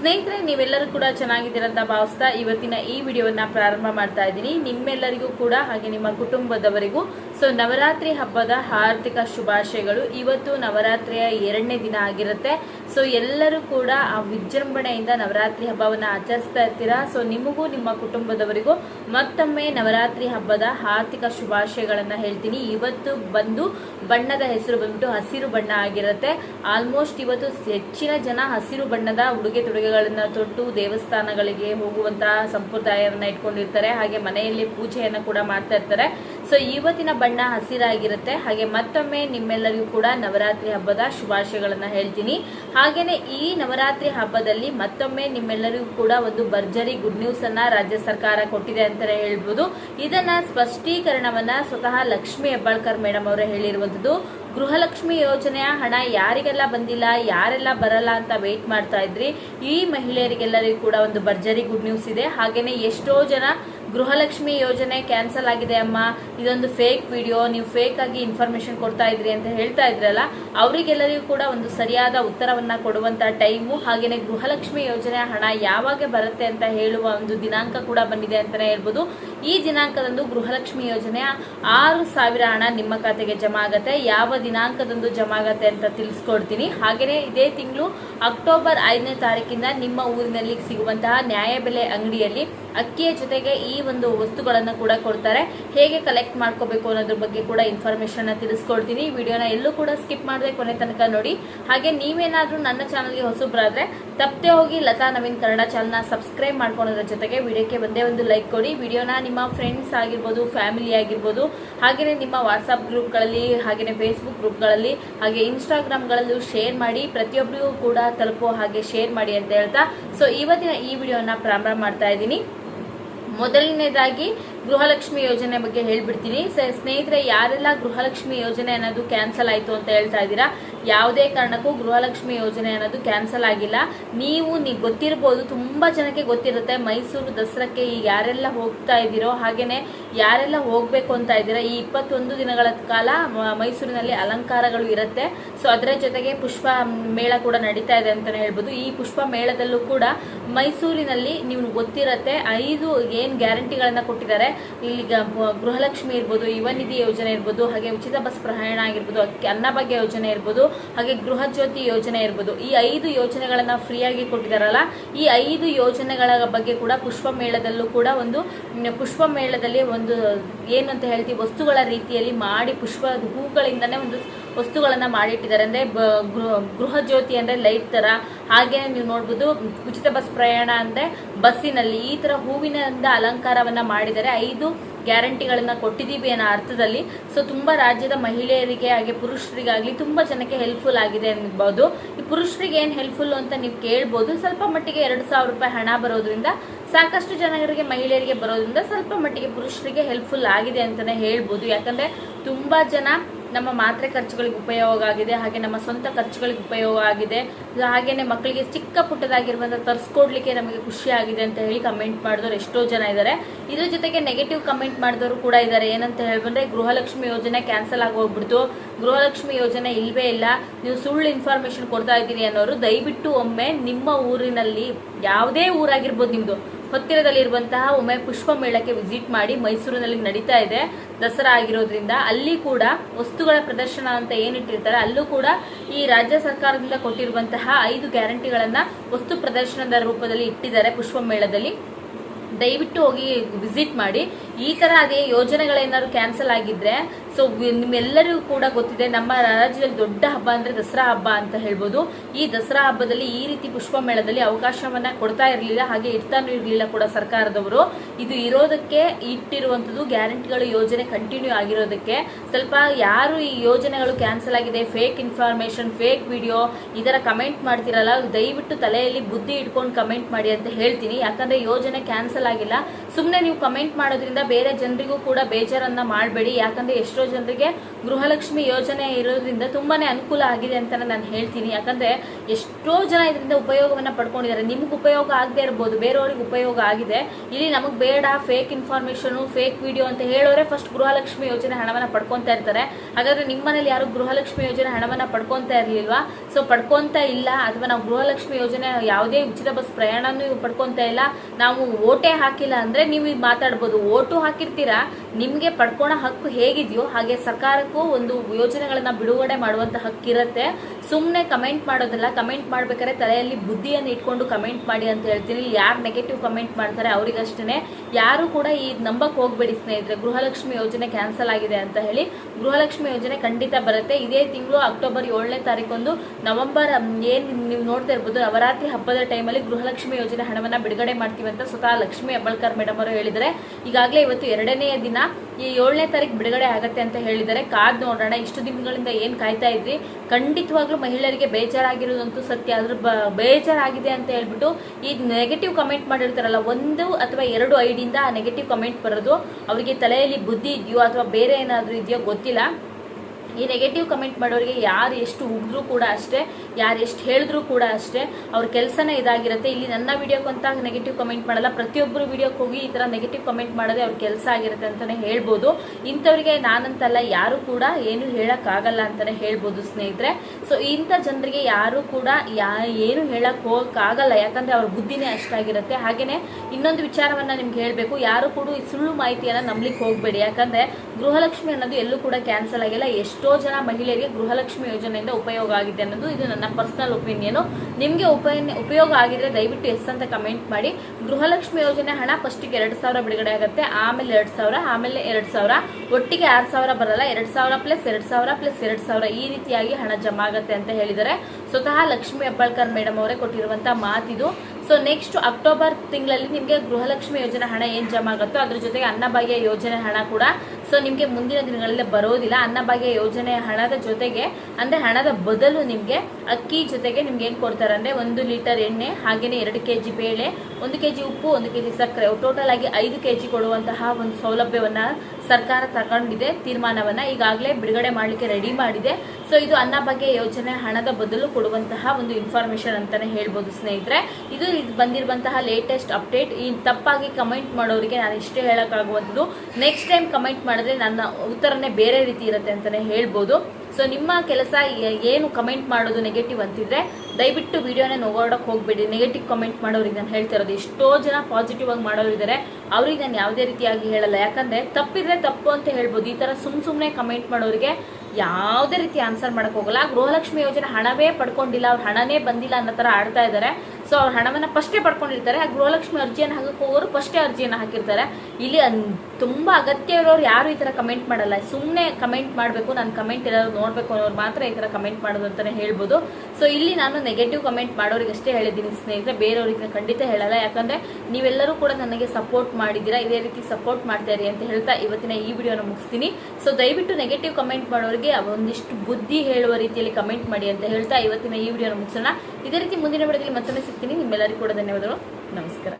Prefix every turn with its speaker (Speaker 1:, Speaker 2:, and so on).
Speaker 1: ಸ್ನೇಹಿತರೆ, ನೀವೆಲ್ಲರೂ ಕೂಡ ಚೆನ್ನಾಗಿದ್ದೀರಂತ ಭಾವಿಸ್ತಾ ಇವತ್ತಿನ ಈ ವಿಡಿಯೋವನ್ನ ಪ್ರಾರಂಭ ಮಾಡ್ತಾ ಇದ್ದೀನಿ. ನಿಮ್ಮೆಲ್ಲರಿಗೂ ಕೂಡ ಹಾಗೆ ನಿಮ್ಮ ಕುಟುಂಬದವರಿಗೂ. ಸೊ ನವರಾತ್ರಿ ಹಬ್ಬದ ಹಾರ್ದಿಕ ಶುಭಾಶಯಗಳು. ಇವತ್ತು ನವರಾತ್ರಿಯ ಎರಡನೇ ದಿನ ಆಗಿರುತ್ತೆ. ಸೊ ಎಲ್ಲರೂ ಕೂಡ ಆ ವಿಜೃಂಭಣೆಯಿಂದ ನವರಾತ್ರಿ ಹಬ್ಬವನ್ನ ಆಚರಿಸ್ತಾ ಇರ್ತೀರಾ? ಸೊ ನಿಮಗೂ, ನಿಮ್ಮ ಕುಟುಂಬದವರಿಗೂ ಮತ್ತೊಮ್ಮೆ ನವರಾತ್ರಿ ಹಬ್ಬದ ಹಾರ್ದಿಕ ಶುಭಾಶಯಗಳನ್ನು ಹೇಳ್ತೀನಿ. ಇವತ್ತು ಬಂದು ಬಣ್ಣದ ಹೆಸರು ಬಂದ್ಬಿಟ್ಟು ಹಸಿರು ಬಣ್ಣ ಆಗಿರುತ್ತೆ. ಆಲ್ಮೋಸ್ಟ್ ಇವತ್ತು ಹೆಚ್ಚಿನ ಜನ ಹಸಿರು ಬಣ್ಣದ ಉಡುಗೆ ತೊಡುಗೆಗಳನ್ನ ತೊಟ್ಟು ದೇವಸ್ಥಾನಗಳಿಗೆ ಹೋಗುವಂತಹ ಸಂಪ್ರದಾಯವನ್ನು ಇಟ್ಕೊಂಡಿರ್ತಾರೆ. ಹಾಗೆ ಮನೆಯಲ್ಲಿ ಪೂಜೆಯನ್ನ ಕೂಡ ಮಾಡ್ತಾ ಇರ್ತಾರೆ. ಸೊ ಇವತ್ತಿನ ಬಣ್ಣ ಹಸಿರಾಗಿರುತ್ತೆ. ಹಾಗೆ ಮತ್ತೊಮ್ಮೆ ನಿಮ್ಮೆಲ್ಲರಿಗೂ ಕೂಡ ನವರಾತ್ರಿ ಹಬ್ಬದ ಶುಭಾಶಯಗಳನ್ನು ಹೇಳ್ತೀನಿ. ಹಾಗೆಯೇ ಈ ನವರಾತ್ರಿ ಹಬ್ಬದಲ್ಲಿ ಮತ್ತೊಮ್ಮೆ ನಿಮ್ಮೆಲ್ಲರಿಗೂ ಕೂಡ ಒಂದು ಭರ್ಜರಿ ಗುಡ್ ನ್ಯೂಸ್ ಅನ್ನ ರಾಜ್ಯ ಸರ್ಕಾರ ಕೊಟ್ಟಿದೆ ಅಂತಲೇ ಹೇಳ್ಬೋದು. ಇದನ್ನ ಸ್ಪಷ್ಟೀಕರಣವನ್ನ ಸ್ವತಃ ಲಕ್ಷ್ಮಿ ಹೆಬ್ಬಾಳ್ಕರ್ ಮೇಡಮ್ ಅವರೇ ಹೇಳಿರುವಂತದ್ದು ಗೃಹಲಕ್ಷ್ಮಿ ಯೋಜನೆಯ ಹಣ ಯಾರಿಗೆಲ್ಲ ಬಂದಿಲ್ಲ, ಯಾರೆಲ್ಲ ಬರಲ್ಲ ಅಂತ ವೇಟ್ ಮಾಡ್ತಾ ಇದ್ರಿ, ಈ ಮಹಿಳೆಯರಿಗೆಲ್ಲರಿಗೂ ಕೂಡ ಒಂದು ಭರ್ಜರಿ ಗುಡ್ ನ್ಯೂಸ್ ಇದೆ. ಹಾಗೇನೆ ಎಷ್ಟೋ ಜನ ಗೃಹಲಕ್ಷ್ಮಿ ಯೋಜನೆ ಕ್ಯಾನ್ಸಲ್ ಆಗಿದೆ ಅಮ್ಮ, ಇದೊಂದು ಫೇಕ್ ವಿಡಿಯೋ ನೀವು ಫೇಕ್ ಆಗಿ ಇನ್ಫಾರ್ಮೇಶನ್ ಕೊಡ್ತಾ ಇದ್ರಿ ಅಂತ ಹೇಳ್ತಾ ಇದ್ರಲ್ಲ, ಅವರಿಗೆಲ್ಲರಿಗೂ ಕೂಡ ಒಂದು ಸರಿಯಾದ ಉತ್ತರವನ್ನ ಕೊಡುವಂತ ಟೈಮು ಹಾಗೇನೆ ಗೃಹಲಕ್ಷ್ಮಿ ಯೋಜನೆ ಹಣ ಯಾವಾಗ ಬರುತ್ತೆ ಅಂತ ಹೇಳುವ ಒಂದು ದಿನಾಂಕ ಕೂಡ ಬಂದಿದೆ ಅಂತಾನೆ ಹೇಳ್ಬೋದು. ಈ ದಿನಾಂಕದಂದು ಗೃಹಲಕ್ಷ್ಮಿ ಯೋಜನೆಯ ಆರು ಸಾವಿರ ಹಣ ನಿಮ್ಮ ಖಾತೆಗೆ ಜಮಾ ಆಗತ್ತೆ ಯಾವ ದಿನಾಂಕದಂದು ಜಮಾ ಆಗತ್ತೆ ಅಂತ ತಿಳಿಸ್ಕೊಡ್ತೀನಿ. ಹಾಗೆಯೇ ಇದೇ ತಿಂಗಳು ಅಕ್ಟೋಬರ್ ಐದನೇ ತಾರೀಕಿಂದ ನಿಮ್ಮ ಊರಿನಲ್ಲಿ ಸಿಗುವಂತಹ ನ್ಯಾಯಬೆಲೆ ಅಂಗಡಿಯಲ್ಲಿ ಅಕ್ಕಿಯ ಜೊತೆಗೆ ಈ ಒಂದು ವಸ್ತುಗಳನ್ನು ಕೂಡ ಕೊಡ್ತಾರೆ. ಹೇಗೆ ಕಲೆಕ್ಟ್ ಮಾಡ್ಕೋಬೇಕು ಅನ್ನೋದ್ರ ಬಗ್ಗೆ ಕೂಡ ಇನ್ಫಾರ್ಮೇಶನ್ ತಿಳಿಸ್ಕೊಡ್ತೀನಿ. ವಿಡಿಯೋನ ಎಲ್ಲೂ ಕೂಡ ಸ್ಕಿಪ್ ಮಾಡದೆ ಕೊನೆ ತನಕ ನೋಡಿ. ಹಾಗೆ ನೀವೇನಾದರೂ ನನ್ನ ಚಾನಲ್ಗೆ ಹೊಸಬ್ರಾದ್ರೆ ತಪ್ಪದೆ ಹೋಗಿ ಲತಾ ನವೀನ್ ಕನ್ನಡ ಚಾನಲ್ನ ಸಬ್ಸ್ಕ್ರೈಬ್ ಮಾಡ್ಕೊಳೋದ್ರ ಜೊತೆಗೆ ವಿಡಿಯೋಕ್ಕೆ ಒಂದೇ ಒಂದು ಲೈಕ್ ಕೊಡಿ. ವಿಡಿಯೋನ ನಿಮ್ಮ ಫ್ರೆಂಡ್ಸ್ ಆಗಿರ್ಬೋದು ಫ್ಯಾಮಿಲಿ ಆಗಿರ್ಬೋದು ಹಾಗೆಯೇ ನಿಮ್ಮ ವಾಟ್ಸಪ್ ಗ್ರೂಪ್ಗಳಲ್ಲಿ ಹಾಗೆಯೇ ಫೇಸ್ಬುಕ್ ಗ್ರೂಪ್ಗಳಲ್ಲಿ ಹಾಗೆ ಇನ್ಸ್ಟಾಗ್ರಾಮ್ಗಳಲ್ಲೂ ಶೇರ್ ಮಾಡಿ. ಪ್ರತಿಯೊಬ್ಬರಿಗೂ ಕೂಡ ತಲುಪೋ ಹಾಗೆ ಶೇರ್ ಮಾಡಿ ಅಂತ ಹೇಳ್ತಾ. ಸೊ ಇವತ್ತಿನ ಈ ವಿಡಿಯೋನ ಪ್ರಾರಂಭ ಮಾಡ್ತಾ ಇದ್ದೀನಿ. ಮೊದಲನೇದಾಗಿ ಗೃಹಲಕ್ಷ್ಮಿ ಯೋಜನೆ ಬಗ್ಗೆ ಹೇಳ್ಬಿಡ್ತೀನಿ. ಸ್ನೇಹಿತರೆ, ಯಾರೆಲ್ಲ ಗೃಹಲಕ್ಷ್ಮಿ ಯೋಜನೆ ಅನ್ನೋದು ಕ್ಯಾನ್ಸಲ್ ಆಯಿತು ಅಂತ ಹೇಳ್ತಾ ಇದ್ದೀರಾ? ಯಾವುದೇ ಕಾರಣಕ್ಕೂ ಗೃಹಲಕ್ಷ್ಮಿ ಯೋಜನೆ ಅನ್ನೋದು ಕ್ಯಾನ್ಸಲ್ ಆಗಿಲ್ಲ. ನೀವು ನೀವು ಗೊತ್ತಿರ್ಬೋದು, ತುಂಬ ಜನಕ್ಕೆ ಗೊತ್ತಿರುತ್ತೆ. ಮೈಸೂರು ದಸರಾಕ್ಕೆ ಈಗ ಯಾರೆಲ್ಲ ಹೋಗ್ತಾ ಇದ್ದೀರೋ ಹಾಗೆಯೇ ಯಾರೆಲ್ಲ ಹೋಗಬೇಕು ಅಂತ ಇದ್ದೀರಾ, ಈ ಇಪ್ಪತ್ತೊಂದು ದಿನಗಳ ಕಾಲ ಮೈಸೂರಿನಲ್ಲಿ ಅಲಂಕಾರಗಳು ಇರುತ್ತೆ. ಸೊ ಅದರ ಜೊತೆಗೆ ಪುಷ್ಪ ಮೇಳ ಕೂಡ ನಡೀತಾ ಇದೆ ಅಂತಲೇ ಹೇಳ್ಬೋದು. ಈ ಪುಷ್ಪ ಮೇಳದಲ್ಲೂ ಕೂಡ ಮೈಸೂರಿನಲ್ಲಿ ನೀವು ಗೊತ್ತಿರತ್ತೆ, ಐದು ಏನು ಗ್ಯಾರಂಟಿಗಳನ್ನು ಕೊಟ್ಟಿದ್ದಾರೆ. ಇಲ್ಲಿ ಗೃಹಲಕ್ಷ್ಮಿ ಇರ್ಬೋದು ಯುವ ನಿಧಿ ಯೋಜನೆ ಇರ್ಬೋದು, ಹಾಗೆ ಉಚಿತ ಬಸ್ ಪ್ರಯಾಣ ಆಗಿರ್ಬೋದು ಅನ್ನಭಾಗ್ಯ ಯೋಜನೆ ಇರ್ಬೋದು, ಹಾಗೆ ಗೃಹ ಜ್ಯೋತಿ ಯೋಜನೆ ಇರ್ಬೋದು. ಈ ಐದು ಯೋಜನೆಗಳನ್ನ ಫ್ರೀಯಾಗಿ ಕೊಟ್ಟಿದ್ದಾರಲ್ಲ ಈ ಐದು ಯೋಜನೆಗಳ ಬಗ್ಗೆ ಕೂಡ ಪುಷ್ಪ ಮೇಳದಲ್ಲೂ ಕೂಡ ಒಂದು ಪುಷ್ಪಮೇಳದಲ್ಲಿ ಪುಷ್ಪ ಮೇಳದಲ್ಲಿ ಒಂದು ಏನಂತ ಹೇಳ್ತೀವಿ ವಸ್ತುಗಳ ರೀತಿಯಲ್ಲಿ ಮಾಡಿ ಪುಷ್ಪ ಹೂಗಳಿಂದನೇ ಒಂದು ವಸ್ತುಗಳನ್ನ ಮಾಡಿಟ್ಟಿದ್ದಾರೆ ಅಂದ್ರೆ ಗೃಹ- ಜ್ಯೋತಿ ಅಂದ್ರೆ ಲೈಟ್ ತರ. ಹಾಗೆ ನೀವು ನೋಡ್ಬೋದು, ಉಚಿತ ಬಸ್ ಪ್ರಯಾಣ ಅಂದ್ರೆ ಬಸ್ಸಿನಲ್ಲಿ ಈ ತರ ಹೂವಿನಿಂದ ಅಲಂಕಾರವನ್ನ ಮಾಡಿದರೆ ಐದು ಗ್ಯಾರಂಟಿಗಳನ್ನ ಕೊಟ್ಟಿದ್ದೀವಿ ಅನ್ನೋ ಅರ್ಥದಲ್ಲಿ. ಸೊ ತುಂಬಾ ರಾಜ್ಯದ ಮಹಿಳೆಯರಿಗೆ ಹಾಗೆ ಪುರುಷರಿಗಾಗಲಿ ತುಂಬಾ ಜನಕ್ಕೆ ಹೆಲ್ಪ್ಫುಲ್ ಆಗಿದೆ ಅನ್ಬೋದು. ಈ ಪುರುಷರಿಗೆ ಏನು ಹೆಲ್ಪ್ಫುಲ್ ಅಂತ ನೀವು ಕೇಳ್ಬೋದು. ಸ್ವಲ್ಪ ಮಟ್ಟಿಗೆ ಎರಡು ಸಾವಿರ ರೂಪಾಯಿ ಹಣ ಬರೋದ್ರಿಂದ, ಸಾಕಷ್ಟು ಜನರಿಗೆ, ಮಹಿಳೆಯರಿಗೆ ಬರೋದ್ರಿಂದ ಸ್ವಲ್ಪ ಮಟ್ಟಿಗೆ ಪುರುಷರಿಗೆ ಹೆಲ್ಪ್ಫುಲ್ ಆಗಿದೆ ಅಂತಾನೆ ಹೇಳ್ಬೋದು. ಯಾಕಂದ್ರೆ ತುಂಬಾ ಜನ ನಮ್ಮ ಮಾತ್ರೆ ಖರ್ಚುಗಳಿಗೆ ಉಪಯೋಗ ಆಗಿದೆ, ಹಾಗೆ ನಮ್ಮ ಸ್ವಂತ ಖರ್ಚುಗಳಿಗೆ ಉಪಯೋಗ ಆಗಿದೆ. ಹಾಗೆಯೇ ಮಕ್ಕಳಿಗೆ ಚಿಕ್ಕ ಪುಟ್ಟದಾಗಿರುವಂಥ ತರಿಸ್ಕೊಡ್ಲಿಕ್ಕೆ ನಮಗೆ ಖುಷಿಯಾಗಿದೆ ಅಂತ ಹೇಳಿ ಕಮೆಂಟ್ ಮಾಡಿದವರು ಎಷ್ಟೋ ಜನ ಇದ್ದಾರೆ. ಇದ್ರ ಜೊತೆಗೆ ನೆಗೆಟಿವ್ ಕಮೆಂಟ್ ಮಾಡಿದವರು ಕೂಡ ಇದ್ದಾರೆ. ಏನಂತ ಹೇಳ್ಬಂದ್ರೆ, ಗೃಹಲಕ್ಷ್ಮಿ ಯೋಜನೆ ಕ್ಯಾನ್ಸಲ್ ಆಗೋಗ್ಬಿಡ್ತು ಗೃಹಲಕ್ಷ್ಮಿ ಯೋಜನೆ ಇಲ್ಲವೇ ಇಲ್ಲ. ನೀವು ಸುಳ್ಳು ಇನ್ಫಾರ್ಮೇಶನ್ ಕೊಡ್ತಾ ಇದ್ದೀರಿ ಅನ್ನೋರು ದಯವಿಟ್ಟು ಒಮ್ಮೆ ನಿಮ್ಮ ಊರಿನಲ್ಲಿ, ಯಾವುದೇ ಊರಾಗಿರ್ಬೋದು ನಿಮ್ದು ಹತ್ತಿರದಲ್ಲಿರುವಂತಹ ಒಮ್ಮೆ ಪುಷ್ಪ ಮೇಳಕ್ಕೆ ವಿಸಿಟ್ ಮಾಡಿ ಮೈಸೂರಿನಲ್ಲಿ ನಡೀತಾ ಇದೆ. ದಸರಾ ಆಗಿರೋದ್ರಿಂದ ಅಲ್ಲಿ ಕೂಡ ವಸ್ತುಗಳ ಪ್ರದರ್ಶನ ಅಂತ ಏನಿಟ್ಟಿರ್ತಾರೆ, ಅಲ್ಲೂ ಕೂಡ ಈ ರಾಜ್ಯ ಸರ್ಕಾರದಿಂದ ಕೊಟ್ಟಿರುವಂತಹ ಐದು ಗ್ಯಾರಂಟಿಗಳನ್ನ ವಸ್ತು ಪ್ರದರ್ಶನದ ರೂಪದಲ್ಲಿ ಇಟ್ಟಿದ್ದಾರೆ ಪುಷ್ಪ ಮೇಳದಲ್ಲಿ ದಯವಿಟ್ಟು ಹೋಗಿ ವಿಸಿಟ್ ಮಾಡಿ. ಈ ತರ ಅದೇ ಯೋಜನೆಗಳೇನಾದ್ರು ಕ್ಯಾನ್ಸಲ್ ಆಗಿದ್ರೆ ಸೊ ನಿಮ್ಮೆಲ್ಲರಿಗೂ ಕೂಡ ಗೊತ್ತಿದೆ, ನಮ್ಮ ರಾಜ್ಯದಲ್ಲಿ ದೊಡ್ಡ ಹಬ್ಬ ಅಂದ್ರೆ ದಸರಾ ಹಬ್ಬ ಅಂತ ಹೇಳ್ಬೋದು. ಈ ದಸರಾ ಹಬ್ಬದಲ್ಲಿ ಈ ರೀತಿ ಪುಷ್ಪ ಮೇಳದಲ್ಲಿ ಅವಕಾಶವನ್ನ ಕೊಡ್ತಾ ಇರಲಿಲ್ಲ, ಹಾಗೆ ಇಡ್ತಾನೂ ಇರಲಿಲ್ಲ ಕೂಡ ಸರ್ಕಾರದವರು. ಇದು ಇರೋದಕ್ಕೆ ಇಟ್ಟಿರುವಂತದ್ದು ಗ್ಯಾರಂಟಿಗಳು, ಯೋಜನೆ ಕಂಟಿನ್ಯೂ ಆಗಿರೋದಕ್ಕೆ. ಸ್ವಲ್ಪ ಯಾರು ಈ ಯೋಜನೆಗಳು ಕ್ಯಾನ್ಸಲ್ ಆಗಿದೆ ಫೇಕ್ ಇನ್ಫಾರ್ಮೇಶನ್ ಫೇಕ್ ವಿಡಿಯೋ ಈ ಥರ ಕಮೆಂಟ್ ಮಾಡ್ತಿರಲ್ಲ, ದಯವಿಟ್ಟು ತಲೆಯಲ್ಲಿ ಬುದ್ಧಿ ಇಟ್ಕೊಂಡು ಕಮೆಂಟ್ ಮಾಡಿ ಅಂತ ಹೇಳ್ತೀನಿ. ಯಾಕಂದ್ರೆ ಯೋಜನೆ ಕ್ಯಾನ್ಸಲ್ ಆಗಿಲ್ಲ ಸುಮ್ಮನೆ ನೀವು ಕಮೆಂಟ್ ಮಾಡೋದ್ರಿಂದ ಬೇರೆ ಜನರಿಗೂ ಕೂಡ ಬೇಜಾರನ್ನ ಮಾಡಬೇಡಿ. ಯಾಕಂದ್ರೆ ಎಷ್ಟೋ ಜನರಿಗೆ ಗೃಹಲಕ್ಷ್ಮಿ ಯೋಜನೆ ಇರೋದ್ರಿಂದ ತುಂಬಾನೇ ಅನುಕೂಲ ಆಗಿದೆ ಅಂತ ನಾನು ಹೇಳ್ತೀನಿ. ಯಾಕಂದ್ರೆ ಎಷ್ಟೋ ಜನ ಇದರಿಂದ ಉಪಯೋಗವನ್ನ ಪಡ್ಕೊಂಡಿದ್ದಾರೆ. ನಿಮ್ಗೆ ಉಪಯೋಗ ಆಗದೆ ಇರ್ಬೋದು. ಬೇರೆಯವ್ರಿಗೆ ಉಪಯೋಗ ಆಗಿದೆ. ಇಲ್ಲಿ ನಮಗೆ ಬೇಡ ಫೇಕ್ ಇನ್ಫಾರ್ಮೇಶನ್ ಫೇಕ್ ವಿಡಿಯೋ ಅಂತ ಹೇಳೋರೆ ಫಸ್ಟ್ ಗೃಹಲಕ್ಷ್ಮಿ ಯೋಜನೆ ಹಣವನ್ನ ಪಡ್ಕೊಂತಾ ಇರ್ತಾರೆ. ಹಾಗಾದ್ರೆ ನಿಮ್ಮ ಮನೇಲಿ ಯಾರು ಗೃಹಲಕ್ಷ್ಮಿ ಯೋಜನೆ ಹಣವನ್ನ ಪಡ್ಕೊಂತಾ ಇರ್ಲಿಲ್ವಾ? ಸೊ ಪಡ್ಕೊತಾ ಇಲ್ಲ. ಅಥವಾ ನಾವು ಗೃಹಲಕ್ಷ್ಮಿ ಯೋಜನೆ ಯಾವುದೇ ಉಚಿತ ಬಸ್ ಪ್ರಯಾಣನೂ ಪಡ್ಕೊತಾ ಇಲ್ಲ. ನಾವು ಓಟೆ ಹಾಕಿಲ್ಲ ಅಂದ್ರೆ ನೀವು ಈಗ ಮಾತಾಡ್ಬೋದು. ಓಟು ಹಾಕಿರ್ತೀರಾ? ನಿಮ್ಗೆ ಪಡ್ಕೊಳೋ ಹಕ್ಕು ಹೇಗಿದೆಯೋ ಹಾಗೆ ಸರ್ಕಾರಕ್ಕೂ ಒಂದು ಯೋಜನೆಗಳನ್ನ ಬಿಡುಗಡೆ ಮಾಡುವಂತ ಹಕ್ಕಿರತ್ತೆ ಸುಮ್ಮನೆ ಕಮೆಂಟ್ ಮಾಡೋದಲ್ಲ, ಕಮೆಂಟ್ ಮಾಡ್ಬೇಕಾದ್ರೆ ತಲೆಯಲ್ಲಿ ಬುದ್ಧಿಯನ್ನು ಇಟ್ಕೊಂಡು ಕಮೆಂಟ್ ಮಾಡಿ ಅಂತ ಹೇಳ್ತೀನಿ. ಯಾರು ನೆಗೆಟಿವ್ ಕಮೆಂಟ್ ಮಾಡ್ತಾರೆ ಅವ್ರಿಗಷ್ಟೇ ಯಾರು ಕೂಡ ಈ ನಂಬಕ್ ಹೋಗ್ಬೇಡಿ ಸ್ನೇಹಿತರೆ. ಗೃಹಲಕ್ಷ್ಮಿ ಯೋಜನೆ ಕ್ಯಾನ್ಸಲ್ ಆಗಿದೆ ಅಂತ ಹೇಳಿ ಗೃಹಲಕ್ಷ್ಮಿ ಯೋಜನೆ ಖಂಡಿತ ಬರುತ್ತೆ. ಇದೇ ತಿಂಗಳು ಅಕ್ಟೋಬರ್ ಏಳನೇ ತಾರೀಕೊಂದು ನವೆಂಬರ್, ಏನ್ ನೀವು ನೋಡ್ತಾ ಇರ್ಬೋದು, ನವರಾತ್ರಿ ಹಬ್ಬದ ಟೈಮಲ್ಲಿ ಗೃಹಲಕ್ಷ್ಮಿ ಯೋಜನೆ ಹಣವನ್ನ ಬಿಡುಗಡೆ ಮಾಡ್ತೀವಿ ಅಂತ ಸ್ವತಃ ಲಕ್ಷ್ಮಿ ಹೆಬ್ಬಳ್ಕರ್ ಮೇಡಮ್ ಅವರು ಹೇಳಿದರೆ. ಈಗಾಗಲೇ ಇವತ್ತು ಎರಡನೇ ದಿನ, ಈ ಏಳನೇ ತಾರೀಕು ಬಿಡುಗಡೆ ಆಗತ್ತೆ ಅಂತ ಹೇಳಿದರೆ, ಕಾದ್ ನೋಡೋಣ, ಇಷ್ಟು ದಿನಗಳಿಂದ ಏನು ಕಾಯ್ತಾ ಇದ್ರಿ? ಖಂಡಿತವಾಗ್ಲೂ ಮಹಿಳೆಯರಿಗೆ ಬೇಜಾರಾಗಿರೋದಂತೂ ಸತ್ಯ. ಅದ್ರ ಬೇಜಾರಾಗಿದೆ ಅಂತ ಹೇಳ್ಬಿಟ್ಟು ಈ ನೆಗೆಟಿವ್ ಕಮೆಂಟ್ ಮಾಡಿರ್ತಾರಲ್ಲ, ಒಂದು ಅಥವಾ ಎರಡು ಐಡಿಯಿಂದ ಆ ನೆಗೆಟಿವ್ ಕಮೆಂಟ್ ಬರೋದು, ಅವರಿಗೆ ತಲೆಯಲ್ಲಿ ಬುದ್ಧಿ ಇದೆಯೋ ಅಥವಾ ಬೇರೆ ಏನಾದರೂ ಇದೆಯೋ ಗೊತ್ತಿಲ್ಲ. ಈ ನೆಗೆಟಿವ್ ಕಮೆಂಟ್ ಮಾಡೋರಿಗೆ ಯಾರು ಎಷ್ಟು ಉಗ್ರೂ ಕೂಡ ಅಷ್ಟೇ, ಯಾರು ಎಷ್ಟು ಹೇಳಿದ್ರು ಕೂಡ ಅಷ್ಟೇ, ಅವ್ರ ಕೆಲಸನೇ ಇದಾಗಿರುತ್ತೆ. ಇಲ್ಲಿ ನನ್ನ ವಿಡಿಯೋಕ್ಕಂತ ನೆಗೆಟಿವ್ ಕಮೆಂಟ್ ಮಾಡಲ್ಲ. ಪ್ರತಿಯೊಬ್ಬರು ವಿಡಿಯೋಕ್ಕೆ ಹೋಗಿ ಈ ಥರ ನೆಗೆಟಿವ್ ಕಮೆಂಟ್ ಮಾಡೋದೇ ಅವ್ರ ಕೆಲಸ ಆಗಿರುತ್ತೆ ಅಂತಲೇ ಹೇಳ್ಬೋದು. ಇಂಥವ್ರಿಗೆ ನಾನಂತಲ್ಲ, ಯಾರು ಕೂಡ ಏನು ಹೇಳೋಕ್ಕಾಗಲ್ಲ ಅಂತಲೇ ಹೇಳ್ಬೋದು ಸ್ನೇಹಿತರೆ. ಸೊ ಇಂಥ ಜನರಿಗೆ ಯಾರು ಕೂಡ ಯಾ, ಏನು ಹೇಳಕ್ಕೆ ಹೋಗೋಕ್ಕಾಗಲ್ಲ. ಯಾಕಂದರೆ ಅವ್ರ ಬುದ್ಧಿನೇ ಅಷ್ಟಾಗಿರುತ್ತೆ. ಹಾಗೆಯೇ ಇನ್ನೊಂದು ವಿಚಾರವನ್ನು ನಿಮ್ಗೆ ಹೇಳಬೇಕು. ಯಾರು ಕೂಡ ಈ ಸುಳ್ಳು ಮಾಹಿತಿಯನ್ನು ನಂಬಲಿಕ್ಕೆ ಹೋಗಬೇಡಿ. ಯಾಕಂದರೆ ಗೃಹಲಕ್ಷ್ಮಿ ಅನ್ನೋದು ಎಲ್ಲೂ ಕೂಡ ಕ್ಯಾನ್ಸಲ್ ಆಗಿಲ್ಲ. ಎಷ್ಟೋ ಜನ ಮಹಿಳೆಯರಿಗೆ ಗೃಹಲಕ್ಷ್ಮಿ ಯೋಜನೆಯಿಂದ ಉಪಯೋಗ ಆಗಿದೆ ಅನ್ನೋದು ಇದು ನನ್ನ ಪರ್ಸನಲ್ ಒಪಿನಿಯನು ನಿಮಗೆ ಉಪಯೋಗ ಉಪಯೋಗ ಆಗಿದ್ರೆ ದಯವಿಟ್ಟು ಎಸ್ ಅಂತ ಕಮೆಂಟ್ ಮಾಡಿ. ಗೃಹಲಕ್ಷ್ಮಿ ಯೋಜನೆ ಹಣ ಫಸ್ಟಿಗೆ ಎರಡು ಸಾವಿರ ಬಿಡುಗಡೆ ಆಗುತ್ತೆ, ಆಮೇಲೆ ಎರಡು ಸಾವಿರ, ಆಮೇಲೆ ಎರಡು ಸಾವಿರ. ಒಟ್ಟಿಗೆ ಆರು ಸಾವಿರ ಬರಲ್ಲ, ಎರಡು ಸಾವಿರ ಪ್ಲಸ್ ಎರಡು ಸಾವಿರ ಪ್ಲಸ್ ಎರಡು ಸಾವಿರ ಈ ರೀತಿಯಾಗಿ ಹಣ ಜಮಾ ಆಗುತ್ತೆ ಅಂತ ಹೇಳಿದರೆ ಸ್ವತಃ ಲಕ್ಷ್ಮಿ ಹೆಬ್ಬಾಳ್ಕರ್ ಮೇಡಮ್ ಅವರೇ ಕೊಟ್ಟಿರುವಂತಹ ಮಾತಿದು. ಸೊ ನೆಕ್ಸ್ಟ್ ಅಕ್ಟೋಬರ್ ತಿಂಗಳಲ್ಲಿ ನಿಮಗೆ ಗೃಹಲಕ್ಷ್ಮಿ ಯೋಜನೆ ಹಣ ಏನು ಜಮಾ ಆಗುತ್ತೋ ಅದ್ರ ಜೊತೆಗೆ ಅನ್ನಭಾಗ್ಯ ಯೋಜನೆ ಹಣ ಕೂಡ ಸೊ ನಿಮಗೆ ಮುಂದಿನ ದಿನಗಳಲ್ಲಿ ಬರೋದಿಲ್ಲ. ಅನ್ನಭಾಗ್ಯ ಯೋಜನೆ ಹಣದ ಜೊತೆಗೆ, ಅಂದ್ರೆ ಹಣದ ಬದಲು ನಿಮಗೆ ಅಕ್ಕಿ ಜೊತೆಗೆ ನಿಮ್ಗೆ ಏನು ಕೊಡ್ತಾರೆ ಅಂದ್ರೆ ಒಂದು ಲೀಟರ್ ಎಣ್ಣೆ, ಹಾಗೇನೆ ಎರಡು ಕೆ ಜಿ ಬೇಳೆ, ಒಂದು ಕೆ ಜಿ ಉಪ್ಪು, ಒಂದು ಕೆ ಜಿ ಸಕ್ಕರೆ. ಟೋಟಲ್ ಆಗಿ ಐದು ಕೆ ಜಿ ಕೊಡುವಂತಹ ಒಂದು ಸೌಲಭ್ಯವನ್ನ ಸರ್ಕಾರ ತಗೊಂಡಿದೆ, ತೀರ್ಮಾನವನ್ನ ಈಗಾಗಲೇ ಬಿಡುಗಡೆ ಮಾಡಲಿಕ್ಕೆ ರೆಡಿ ಮಾಡಿದೆ. ಸೊ ಇದು ಅನ್ನಭಾಗ್ಯ ಯೋಜನೆ ಹಣದ ಬದಲು ಕೊಡುವಂತಹ ಒಂದು ಇನ್ಫಾರ್ಮೇಶನ್ ಅಂತಾನೆ ಹೇಳ್ಬೋದು ಸ್ನೇಹಿತರೆ. ಇದು ಬಂದಿರುವಂತಹ ಲೇಟೆಸ್ಟ್ ಅಪ್ಡೇಟ್ ಈ ತಪ್ಪಾಗಿ ಕಮೆಂಟ್ ಮಾಡೋರಿಗೆ ನಾನು ಇಷ್ಟೇ ಹೇಳೋಕ್ಕಾಗುವಂಥದ್ದು. ನೆಕ್ಸ್ಟ್ ಟೈಮ್ ಕಮೆಂಟ್ ಮಾಡಿದ್ರೆ ನನ್ನ ಉತ್ತರನೇ ಬೇರೆ ರೀತಿ ಇರುತ್ತೆ ಅಂತಾನೆ ಹೇಳ್ಬೋದು. ಸೊ ನಿಮ್ಮ ಕೆಲಸ ಏನು ಕಮೆಂಟ್ ಮಾಡೋದು ನೆಗೆಟಿವ್ ಅಂತಿದ್ರೆ, ದಯವಿಟ್ಟು ವಿಡಿಯೋನ ನೋಡೋಕೆ ಹೋಗ್ಬೇಡಿ. ನೆಗೆಟಿವ್ ಕಮೆಂಟ್ ಮಾಡೋರಿಗೆ ನಾನು ಹೇಳ್ತಿರೋದು ಎಷ್ಟೋ ಜನ ಪಾಸಿಟಿವ್ ಆಗಿ ಮಾಡೋರು ಇದ್ದಾರೆ ಅವ್ರಿಗೆ ನಾನು ಯಾವುದೇ ರೀತಿಯಾಗಿ ಹೇಳಲ್ಲ. ಯಾಕಂದರೆ ತಪ್ಪಿದ್ರೆ ತಪ್ಪು ಅಂತ ಹೇಳ್ಬೋದು. ಈ ಥರ ಸುಮ್ಮ ಸುಮ್ಮನೆ ಕಮೆಂಟ್ ಮಾಡೋರಿಗೆ ಯಾವುದೇ ರೀತಿ ಆನ್ಸರ್ ಮಾಡೋಕ್ಕೆ ಹೋಗಲ್ಲ. ಗೃಹಲಕ್ಷ್ಮಿ ಯೋಜನೆ ಹಣವೇ ಪಡ್ಕೊಂಡಿಲ್ಲ, ಅವ್ರು ಹಣನೇ ಬಂದಿಲ್ಲ ಅನ್ನೋ ಥರ ಆಡ್ತಾ ಇದ್ದಾರೆ ಸೊ ಅವ್ರ ಹಣವನ್ನು ಫಸ್ಟೇ ಪಡ್ಕೊಂಡಿರ್ತಾರೆ, ಆ ಗೃಹಲಕ್ಷ್ಮಿ ಅರ್ಜಿಯನ್ನು ಹಾಕಕ್ಕೆ ಹೋಗೋರು ಫಸ್ಟೇ ಅರ್ಜಿಯನ್ನು ಹಾಕಿರ್ತಾರೆ. ಇಲ್ಲಿ ತುಂಬ ಅಗತ್ಯ ಇರೋರು ಯಾರು ಈ ಥರ ಕಮೆಂಟ್ ಮಾಡಲ್ಲ. ಸುಮ್ಮನೆ ಕಮೆಂಟ್ ಮಾಡಬೇಕು, ನಾನು ಕಮೆಂಟ್ ಏನಾದ್ರು ನೋಡಬೇಕು ಅನ್ನೋರು ಮಾತ್ರ ಈ ಥರ ಕಮೆಂಟ್ ಮಾಡೋದು ಅಂತಲೇ ಹೇಳ್ಬೋದು. ಸೊ ಇಲ್ಲಿ ನಾನು ನೆಗೆಟಿವ್ ಕಮೆಂಟ್ ಮಾಡೋರಿಗೆ ಅಷ್ಟೇ ಹೇಳಿದ್ದೀನಿ ಸ್ನೇಹಿತರೆ ಬೇರೆಯವ್ರಿಗೆ ಖಂಡಿತ ಹೇಳಲ್ಲ. ಯಾಕಂದರೆ ನೀವೆಲ್ಲರೂ ಕೂಡ ನನಗೆ ಸಪೋರ್ಟ್ ಮಾಡಿದ್ದೀರಾ, ಇದೇ ರೀತಿ ಸಪೋರ್ಟ್ ಮಾಡ್ತಾ ಇರಿ ಅಂತ ಹೇಳ್ತಾ ಇವತ್ತಿನ ಈ ವಿಡಿಯೋನ ಮುಗಿಸ್ತೀನಿ. ಸೊ ದಯವಿಟ್ಟು ನೆಗೆಟಿವ್ ಕಮೆಂಟ್ ಮಾಡೋರಿಗೆ ಒಂದಿಷ್ಟು ಬುದ್ಧಿ ಹೇಳುವ ರೀತಿಯಲ್ಲಿ ಕಮೆಂಟ್ ಮಾಡಿ ಅಂತ ಹೇಳ್ತಾ ಇವತ್ತಿನ ಈ ವಿಡಿಯೋನ ಮುಗಿಸೋಣ. ಇದೇ ರೀತಿ ಮುಂದಿನ ವಿಡಿಯೋದಲ್ಲಿ ಮತ್ತೊಮ್ಮೆ ಸಿಗ್ತೀನಿ ನಿಮ್ಮೆಲ್ಲರಿಗೂ ಕೂಡ ಧನ್ಯವಾದಗಳು. ನಮಸ್ಕಾರ.